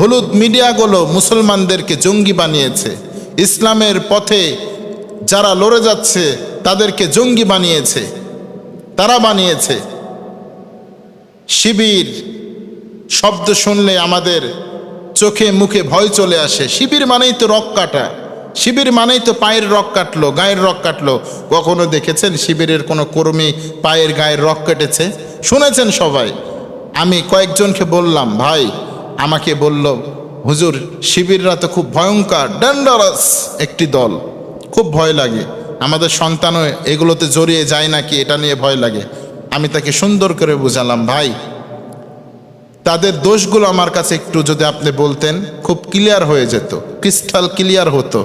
হলুদ মিডিয়াগুলো মুসলমানদেরকে জঙ্গি বানিয়েছে। ইসলামের পথে যারা লড়ে যাচ্ছে, তাদেরকে জঙ্গি বানিয়েছে। তারা বানিয়েছে। শিবির শব্দ শুনলে আমাদের চোখে মুখে ভয় চলে আসে। শিবির মানেই তো রক কাটা। শিবির মানেই তো পায়ের রক কাটলো, গায়ের রক কাটলো। কখনো দেখেছেন শিবিরের কোনো কর্মী পায়ের গায়ের রক কেটেছে? শুনেছেন সবাই। আমি কয়েকজনকে বললাম, ভাই আমাকে বলল, হুজুর, শিবিররা তো খুব ভয়ঙ্কর ডেন্ডারাস একটি দল। খুব ভয় লাগে। আমাদের সন্তানও এগুলোতে জড়িয়ে যায় নাকি, এটা নিয়ে ভয় লাগে। আমি তাকে সুন্দর করে বুঝালাম, ভাই, তাদের দোষগুলো আমার কাছে একটু যদি আপনি বলতেন, খুব ক্লিয়ার হয়ে যেত ক্রিস্টাল ক্লিয়ার হতো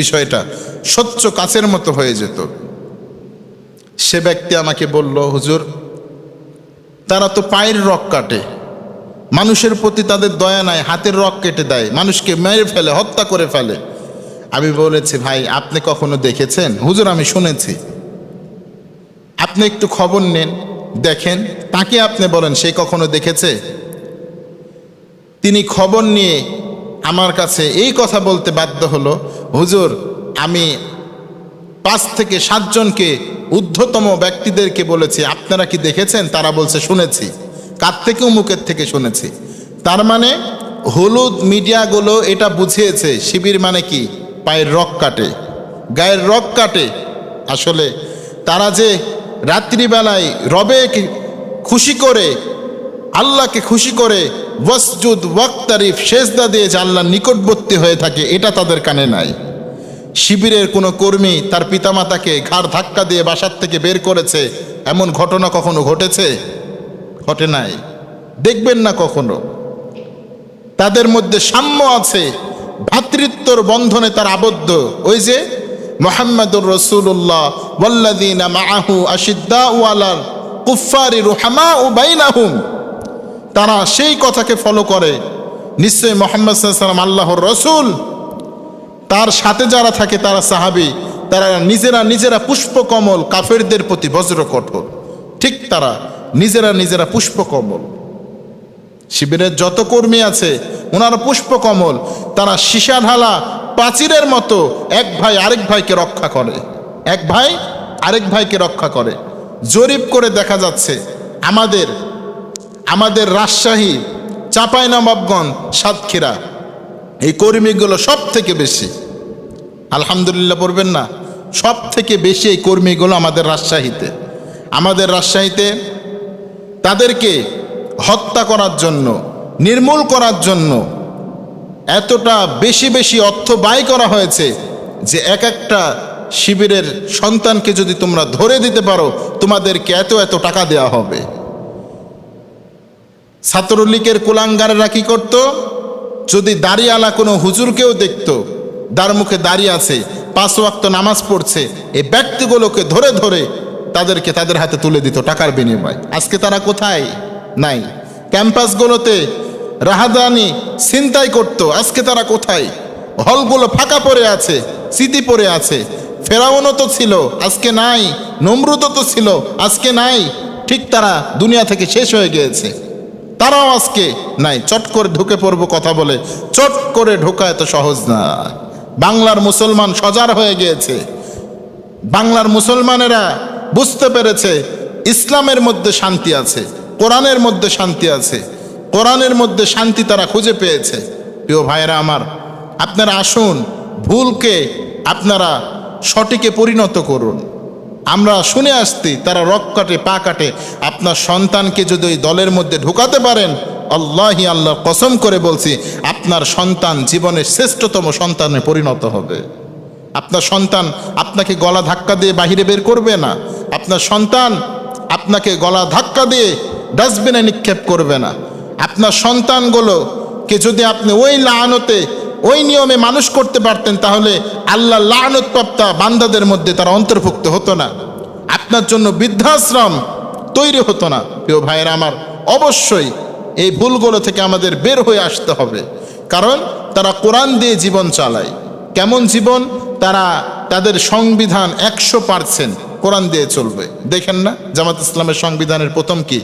বিষয়টা, স্বচ্ছ কাছের মতো হয়ে যেত। সে ব্যক্তি আমাকে বলল, হুজুর, তারা তো পায়ের রক কাটে মানুষের প্রতি তাদের দয়া নাই, হাতের রক কেটে দেয়, মানুষকে মেরে ফেলে, হত্যা করে ফেলে। আমি বলেছি, ভাই, আপনি কখনো দেখেছেন? হুজুর, আমি শুনেছি। আপনি একটু খবর নেন, দেখেন। তাকে আপনি বলেন, সে কখনো দেখেছে? তিনি খবর নিয়ে আমার কাছে এই কথা বলতে বাধ্য হলো, হুজুর, আমি পাঁচ থেকে সাতজনকে ঊর্ধ্বতম ব্যক্তিদেরকে বলেছি, আপনারা কি দেখেছেন? তারা বলছে, শুনেছি। কার থেকেও মুখের থেকে শুনেছি। তার মানে হলুদ মিডিয়াগুলো এটা বুঝিয়েছে, শিবির মানে কি? পায়ের রক কাটে। গায়ের রক কাটে। আসলে তারা যে রাত্রিবেলায় রবে খুশি করে, আল্লাহকে খুশি করে, ওয়াসজুদ ওয়াক্তারিফ শেষদা দিয়ে যে আল্লাহর নিকটবর্তী হয়ে থাকে, এটা তাদের কানে নাই। শিবিরের কোনো কর্মী তার পিতামাতাকে ঘাড় ধাক্কা দিয়ে বাসার থেকে বের করেছে, এমন ঘটনা কখনো ঘটেছে? ঘটে নাই। দেখবেন না কখনো। তাদের মধ্যে সাম্য আছে ভ্রাতৃত্বর বন্ধনে তার আবদ্ধ। ওই যে মোহাম্মদুর রসুল্লাহ ওয়াল্লাদিনা মাআহু আশিদ্দা ওয়ালার কুফারি রুহামা ও বাইনাহুম। তারা সেই কথাকে ফলো করে। নিশ্চয়ই মোহাম্মদ সাল্লাম আল্লাহর রসুল। তার সাথে যারা থাকে তারা সাহাবি। তারা নিজেরা নিজেরা পুষ্পকমল কাফেরদের প্রতি বজ্র কঠোর ঠিক তারা। নিজেরা নিজেরা পুষ্পকমল। শিবিরের যত কর্মী আছে, ওনারা পুষ্পকমল, তারা সীসা ঢালা প্রাচীরের মতো এক ভাই আরেক ভাইকে রক্ষা করে। এক ভাই আরেক ভাইকে রক্ষা করে। জরিপ করে দেখা যাচ্ছে, আমাদের আমাদের রাজশাহী, চাঁপাইনবাবগঞ্জ, সাতক্ষীরা, এই কর্মীগুলো সব থেকে বেশি। আলহামদুলিল্লাহ পড়বেন না সব থেকে বেশি এই কর্মীগুলো আমাদের রাজশাহীতে। আমাদের রাজশাহীতে তাদেরকে হত্যা করার জন্য, নির্মূল করার জন্য এতটা বেশি বেশি অর্থ ব্যয় করা হয়েছে যে এক একটা শিবিরের সন্তানকে যদি তোমরা ধরে দিতে পারো, তোমাদেরকে এত এত টাকা দেওয়া হবে। ছাত্রলীগের কুলাঙ্গারেরা কি করত? যদি দাঁড়িয়ালা কোনো হুজুরকেও দেখত দার মুখে দাঁড়িয়ে আছে, পাঁচ ওয়াক্ত নামাজ পড়ছে এই ব্যক্তিগুলোকে ধরে ধরে তাদেরকে তাদের হাতে তুলে দিত টাকার বিনিময়। আজকে তারা কোথায়? নাই। ক্যাম্পাসগুলোতে রাহাদানি চিন্তাই করত। আজকে তারা কোথায়? হলগুলো ফাঁকা পড়ে আছে স্মৃতি পড়ে আছে। ফেরাউনও তো ছিল, আজকে নাই। নমরুদও তো ছিল, আজকে নাই। ঠিক তারা দুনিয়া থেকে শেষ হয়ে গিয়েছে। তারাও আজকে নাই। চট করে ঢুকে পড়ব কথা বলে, চট করে ঢোকা এত সহজ না। বাংলার মুসলমান সজার হয়ে গিয়েছে। বাংলার মুসলমানেরা বুঝতে পেরেছে, ইসলামের মধ্যে শান্তি আছে, কোরআনের মধ্যে শান্তি আছে, কোরআনের মধ্যে শান্তি তারা খুঁজে পেয়েছে। প্রিয় ভাইয়েরা আমার, আপনারা আসুন, ভুলকে আপনারা সঠিকে পরিণত করুন। আমরা শুনে আসছি, তারা রক কাটে, পা কাটে, আপনার সন্তানকে যদি ওই দলের মধ্যে ঢুকাতে পারেন, আল্লাহি আল্লাহ কসম করে বলছি, আপনার সন্তান জীবনের শ্রেষ্ঠতম সন্তানে পরিণত হবে। আপনার সন্তান আপনাকে গলা ধাক্কা দিয়ে বাহিরে বের করবে না আপনার সন্তান আপনাকে গলা ধাক্কা দিয়ে ডাস্টবিনে নিক্ষেপ করবে না। আপনার সন্তানগুলোকে যদি আপনি ওই লানতে, ওই নিয়মে মানুষ করতে পারতেন, তাহলে আল্লাহ লানতপ্রাপ্তা বান্দাদের মধ্যে তারা অন্তর্ভুক্ত হতো না। আপনার জন্য বৃদ্ধাশ্রম তৈরি হতো না। প্রিয় ভাইয়েরা আমার, অবশ্যই এই ভুলগুলো থেকে আমাদের বের হয়ে আসতে হবে। কারণ তারা কোরআন দিয়ে জীবন চালায়। কেমন জীবন? তারা তাদের সংবিধান একশো পার্সেন্ট কোরআন দিয়ে চলবে। দেখেন না, জামাত ইসলামের সংবিধানের প্রথম কি?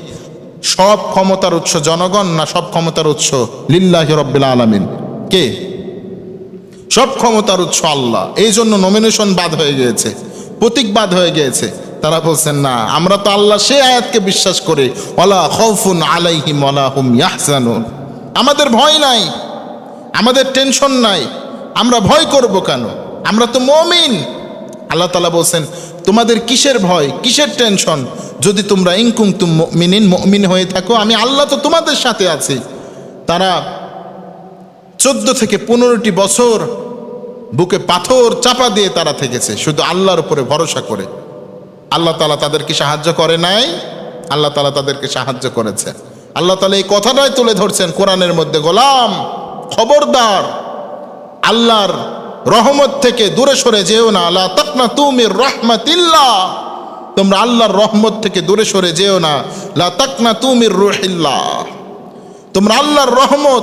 সব ক্ষমতার উৎস জনগণ না সব ক্ষমতার উৎস লিল্লাহ রব্বিল আলামিন? কে? সব ক্ষমতার উৎস আল্লাহ। এই জন্য নমিনেশন বাদ হয়ে গিয়েছে, প্রতীক বাদ হয়ে গিয়েছে। তারা বলছেন, না, আমরা তো আল্লাহ সে আয়াতকে বিশ্বাস করি। ওলা খৌফুন আলাইহিম ওলা হুম ইয়াহজানুন। আমাদের ভয় নাই, আমাদের টেনশন নাই। আমরা ভয় করব কেন? আমরা তো মমিন। আল্লাহ তালা বলছেন, তোমাদের কিসের ভয়? কিসের টেনশন? যদি তোমরা ইনকুম তুম মিনিন মমিন হয়ে থাকো, আমি আল্লাহ তো তোমাদের সাথে আছি। তারা চোদ্দ থেকে পনেরোটি বছর বুকে পাথর চাপা দিয়ে তারা থেকেছে, শুধু আল্লাহর উপরে ভরসা করে। আল্লাহ তালা তাদেরকে সাহায্য করে নাই, আল্লাহ তালা তাদেরকে সাহায্য করেছে। আল্লাহ তালা এই কথাটাই তুলে ধরছেন কোরআনের মধ্যে, গোলাম, খবরদার, আল্লাহর রহমত থেকে দূরে সরে যেও না। আল্লাহ তকনা তুমি রহমতিল্লাহ। তোমরা আল্লাহর রহমত থেকে দূরে সরে যেও না। লা তাকনা তুমি রুহিল্লাহ। তোমরা আল্লাহর রহমত,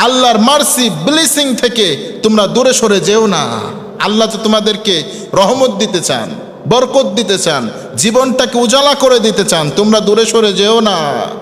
আল্লাহর মার্সি, ব্লেসিং থেকে তোমরা দূরে সরে যেও না। আল্লাহ তো তোমাদেরকে রহমত দিতে চান, বরকত দিতে চান, জীবনটাকে উজালা করে দিতে চান। তোমরা দূরে সরে যেও না।